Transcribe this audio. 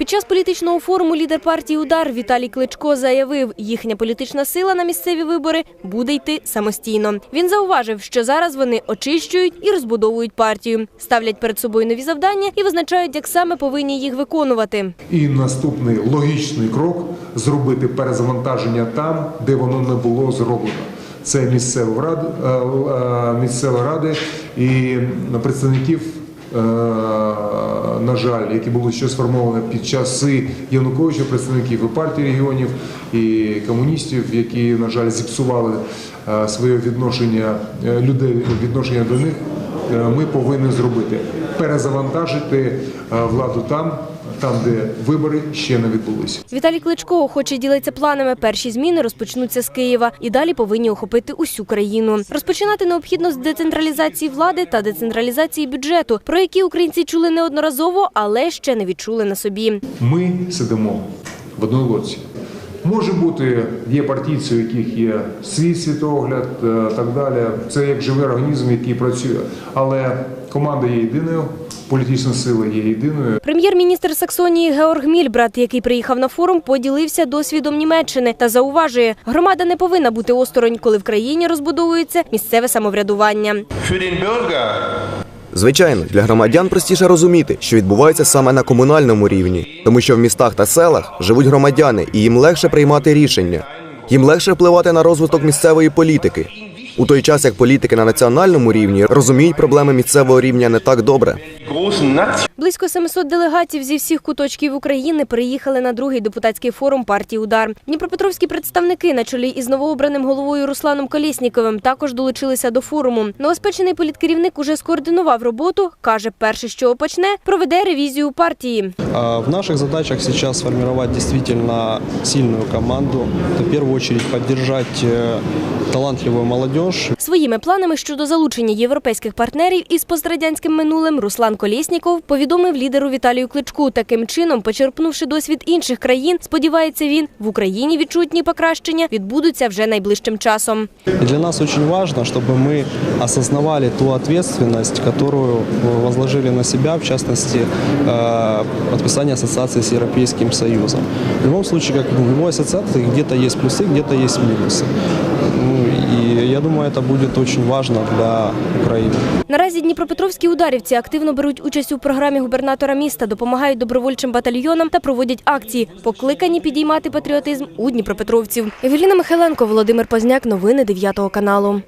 Під час політичного форуму лідер партії Удар Віталій Кличко заявив, їхня політична сила на місцеві вибори буде йти самостійно. Він зауважив, що зараз вони очищують і розбудовують партію, ставлять перед собою нові завдання і визначають, як саме повинні їх виконувати. І наступний логічний крок зробити перезавантаження там, де воно не було зроблено. Це місцева рада, е, е, місцева ради і представників, на жаль, які були ще сформовані під часи Януковича, представників і партії регіонів, і комуністів, які, на жаль, зіпсували е, своє відношення е, людей відношення до них. е, Ми повинні зробити перезавантажити е, владу там, там, де вибори ще не відбулися. Віталій Кличко охоче ділиться планами. Перші зміни розпочнуться з Києва і далі повинні охопити усю країну. Розпочинати необхідно з децентралізації влади та децентралізації бюджету, про які українці чули неодноразово, але ще не відчули на собі. Ми сидимо в одній лодці. Може бути, є партійці, у яких є свій світогляд, е, так далі. Це як живий організм, який працює. Але команда є єдиною, політична сила є єдиною. Прем'єр-міністр Саксонії Георг Мільбрат, який приїхав на форум, поділився досвідом Німеччини та зауважує, громада не повинна бути осторонь, коли в країні розбудовується місцеве самоврядування. Звичайно, для громадян простіше розуміти, що відбувається саме на комунальному рівні, тому що в містах та селах живуть громадяни, і їм легше приймати рішення. Їм легше впливати на розвиток місцевої політики. У той час як політики на національному рівні розуміють проблеми місцевого рівня не так добре. Близько 700 делегатів зі всіх куточків України приїхали на другий депутатський форум партії Удар. Дніпропетровські представники на чолі із новообраним головою Русланом Колєсніковим також долучилися до форуму. Новоспечений політкерівник уже скоординував роботу. каже, перше, що почне, проведе ревізію партії. В наших задачах сейчас сформировать действительно сильную команду. В очередь поддержать э, талантливую молодежь. Своїми планами щодо залучення європейських партнерів із пострадянським минулим Руслан Колєсніков повідомив лідеру Віталію Кличку. Таким чином, почерпнувши досвід інших країн, сподівається він, в Україні відчутні покращення відбудуться вже найближчим часом. И для нас очень важно, чтобы мы осознавали ту ответственность, которую э, возложили на себя, в частности, э, подписание ассоциации с Европейским Союзом. В любом случае, как в любой ассоциации, где-то есть плюсы, где-то есть минусы. Думаю, це буде дуже важно для України. Наразі дніпропетровські ударівці активно беруть участь у програмі губернатора міста, допомагають добровольчим батальйонам та проводять акції, покликані підіймати патріотизм у дніпропетровців. Евеліна Михайленко, Володимир Позняк. Новини 9 каналу.